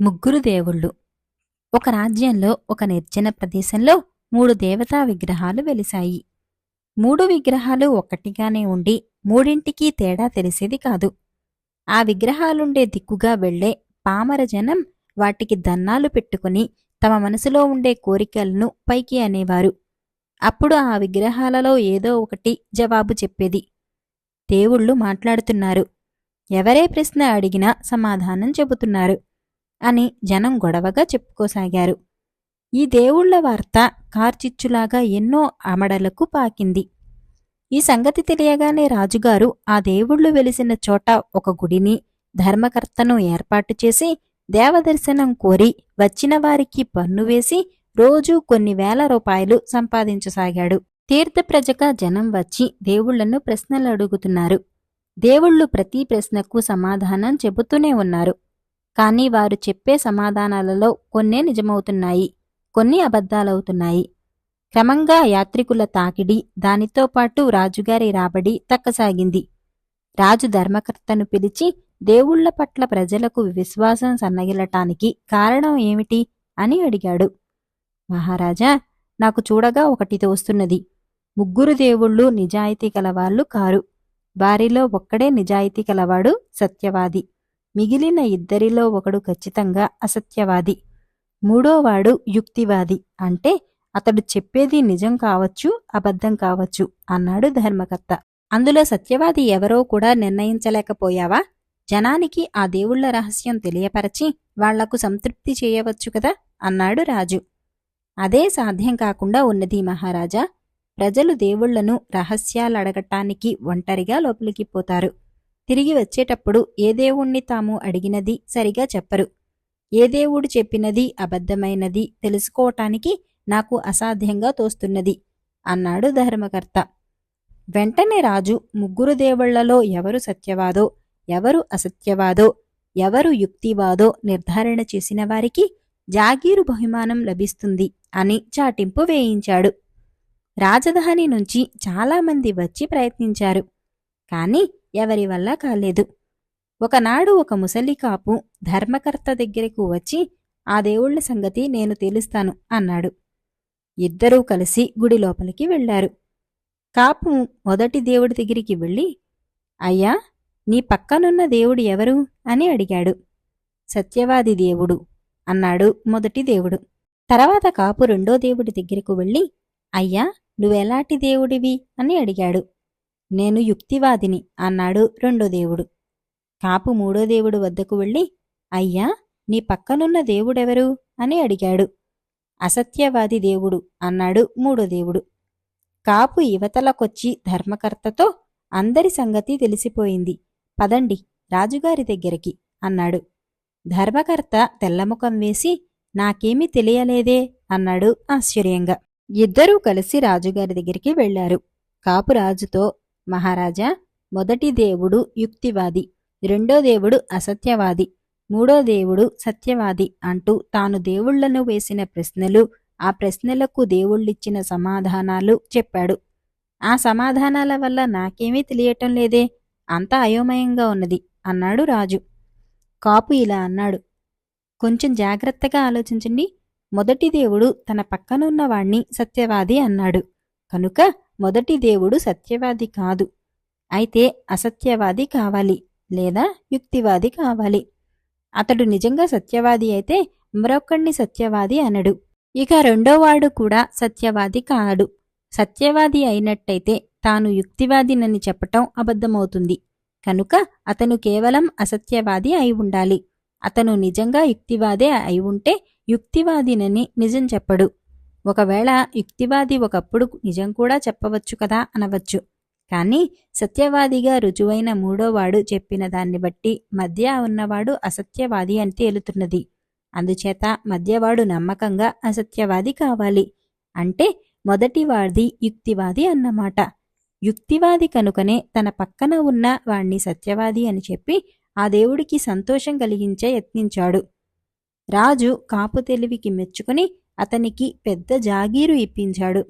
ముగ్గురు దేవుళ్ళు. ఒక రాజ్యంలో ఒక నిర్జన ప్రదేశంలో మూడు దేవతా విగ్రహాలు వెలిశాయి. మూడు విగ్రహాలు ఒక్కటిగానే ఉండి మూడింటికి తేడా తెలిసేది కాదు. ఆ విగ్రహాలుండే దిక్కుగా వెళ్ళే పామర జనం వాటికి దన్నాలు పెట్టుకుని తమ మనసులో ఉండే కోరికలను పైకి అనేవారు. అప్పుడు ఆ విగ్రహాలలో ఏదో ఒకటి జవాబు చెప్పేది. దేవుళ్ళు మాట్లాడుతున్నారు. ఎవరే ప్రశ్న అడిగినా సమాధానం చెబుతున్నారు. అని జనం గొడవగా చెప్పుకోసాగారు. ఈ దేవుళ్ళ వార్త కార్చిచ్చులాగా ఎన్నో అమడలకు పాకింది. ఈ సంగతి తెలియగానే రాజుగారు ఆ దేవుళ్ళు వెలిసిన చోట ఒక గుడిని ధర్మకర్తను ఏర్పాటు చేసి దేవదర్శనం కోరి వచ్చిన వారికి పన్ను వేసి రోజూ కొన్ని వేల రూపాయలు సంపాదించసాగాడు. తీర్థప్రజగా జనం వచ్చి దేవుళ్ళను ప్రశ్నలు అడుగుతున్నారు. దేవుళ్ళు ప్రతి ప్రశ్నకు సమాధానం చెబుతూనే ఉన్నారు. కానీ వారు చెప్పే సమాధానాలలో కొన్నే నిజమవుతున్నాయి కొన్ని అబద్ధాలవుతున్నాయి. క్రమంగా యాత్రికుల తాకిడి దానితో పాటు రాజుగారి రాబడి తక్కసాగింది. రాజు ధర్మకర్తను పిలిచి దేవుళ్ళ పట్ల ప్రజలకు విశ్వాసం సన్నగిలటానికి కారణం ఏమిటి? అని అడిగాడు. మహారాజా నాకు చూడగా ఒకటి తోస్తున్నది ముగ్గురు దేవుళ్ళు నిజాయితీ కలవాళ్ళు కారు. వారిలో ఒక్కడే నిజాయితీ కలవాడు సత్యవాది. మిగిలిన ఇద్దరిలో ఒకడు ఖచ్చితంగా అసత్యవాది మూడోవాడు యుక్తివాది. అంటే అతడు చెప్పేది నిజం కావచ్చు అబద్ధం కావచ్చు అన్నాడు ధర్మకర్త. అందులో సత్యవాది ఎవరో కూడా నిర్ణయించలేకపోయావా? జనానికి ఆ దేవుళ్ళ రహస్యం తెలియపరచి వాళ్ళకు సంతృప్తి చేయవచ్చు కదా అన్నాడు రాజు. అదే సాధ్యం కాకుండా ఉన్నది మహారాజా. ప్రజలు దేవుళ్ళను రహస్యాలడగటానికి ఒంటరిగా లోపలికి పోతారు. తిరిగి వచ్చేటప్పుడు ఏ దేవుణ్ణి తాము అడిగినది సరిగా చెప్పరు. ఏ దేవుడు చెప్పినది అబద్ధమైనది తెలుసుకోవటానికి నాకు అసాధ్యంగా తోస్తున్నది అన్నాడు ధర్మకర్త. వెంటనే రాజు ముగ్గురు దేవుళ్ళలో ఎవరు సత్యవాదో ఎవరు అసత్యవాదో ఎవరు యుక్తివాదో నిర్ధారణ చేసిన వారికి జాగీరు బహుమానం లభిస్తుంది అని చాటింపు వేయించాడు. రాజధాని నుంచి చాలామంది వచ్చి ప్రయత్నించారు. కానీ ఎవరి వల్ల కాలేదు. ఒకనాడు ఒక ముసలి కాపు ధర్మకర్త దగ్గరకు వచ్చి ఆ దేవుళ్ళ సంగతి నేను తెలుస్తాను అన్నాడు. ఇద్దరూ కలిసి గుడి లోపలికి వెళ్ళారు కాపు మొదటి దేవుడి దగ్గరికి వెళ్ళి అయ్యా నీ పక్కనున్న దేవుడు ఎవరు? అని అడిగాడు. సత్యవాది దేవుడు అన్నాడు మొదటి దేవుడు. తర్వాత కాపు రెండో దేవుడి దగ్గరకు వెళ్ళి అయ్యా నువ్వెలాంటి దేవుడివి? అని అడిగాడు. నేను యుక్తివాదిని అన్నాడు రెండో దేవుడు. కాపు మూడో దేవుడు వద్దకు వెళ్ళి అయ్యా నీ పక్కనున్న దేవుడెవరు? అని అడిగాడు. అసత్యవాది దేవుడు అన్నాడు మూడో దేవుడు. కాపు యువతలకొచ్చి ధర్మకర్తతో అందరి సంగతి తెలిసిపోయింది. పదండి రాజుగారి దగ్గరికి అన్నాడు. ధర్మకర్త తెల్లముఖం వేసి నాకేమీ తెలియలేదే అన్నాడు ఆశ్చర్యంగా. ఇద్దరూ కలిసి రాజుగారి దగ్గరికి వెళ్ళారు కాపు రాజుతో మహారాజా మొదటి దేవుడు యుక్తివాది రెండో దేవుడు అసత్యవాది మూడో దేవుడు సత్యవాది అంటూ తాను దేవుళ్ళను వేసిన ప్రశ్నలు ఆ ప్రశ్నలకు దేవుళ్ళిచ్చిన సమాధానాలు చెప్పాడు. ఆ సమాధానాల వల్ల నాకేమీ తెలియటం లేదే అంతా అయోమయంగా ఉన్నది అన్నాడు రాజు. కాపు ఇలా అన్నాడు కొంచెం జాగ్రత్తగా ఆలోచించండి మొదటి దేవుడు తన పక్కనున్న వాణ్ణి సత్యవాది అన్నాడు. కనుక మొదటి దేవుడు సత్యవాది కాదు. అయితే అసత్యవాది కావాలి లేదా యుక్తివాది కావాలి. అతడు నిజంగా సత్యవాది అయితే మరొక్కడిని సత్యవాది అనడు. ఇక రెండోవాడు కూడా సత్యవాది కాడు. సత్యవాది అయినట్టయితే తాను యుక్తివాదినని చెప్పటం అబద్ధమవుతుంది. కనుక అతను కేవలం అసత్యవాది అయి ఉండాలి. అతను నిజంగా యుక్తివాదే అయి ఉంటే యుక్తివాదినని నిజం చెప్పడు. ఒకవేళ యుక్తివాది ఒకప్పుడు నిజం కూడా చెప్పవచ్చు కదా అనవచ్చు. కానీ సత్యవాదిగా రుజువైన మూడోవాడు చెప్పిన దాన్ని బట్టి మధ్య ఉన్నవాడు అసత్యవాది అని తేలుతున్నది. అందుచేత మధ్యవాడు నమ్మకంగా అసత్యవాది కావాలి. అంటే మొదటివాది యుక్తివాది అన్నమాట. యుక్తివాది కనుకనే తన పక్కన ఉన్న వాణ్ణి సత్యవాది అని చెప్పి ఆ దేవుడికి సంతోషం కలిగించే యత్నించాడు. రాజు కాపు తెలివికి మెచ్చుకుని అతనికి పెద్ద జాగీరు ఇప్పించాడు.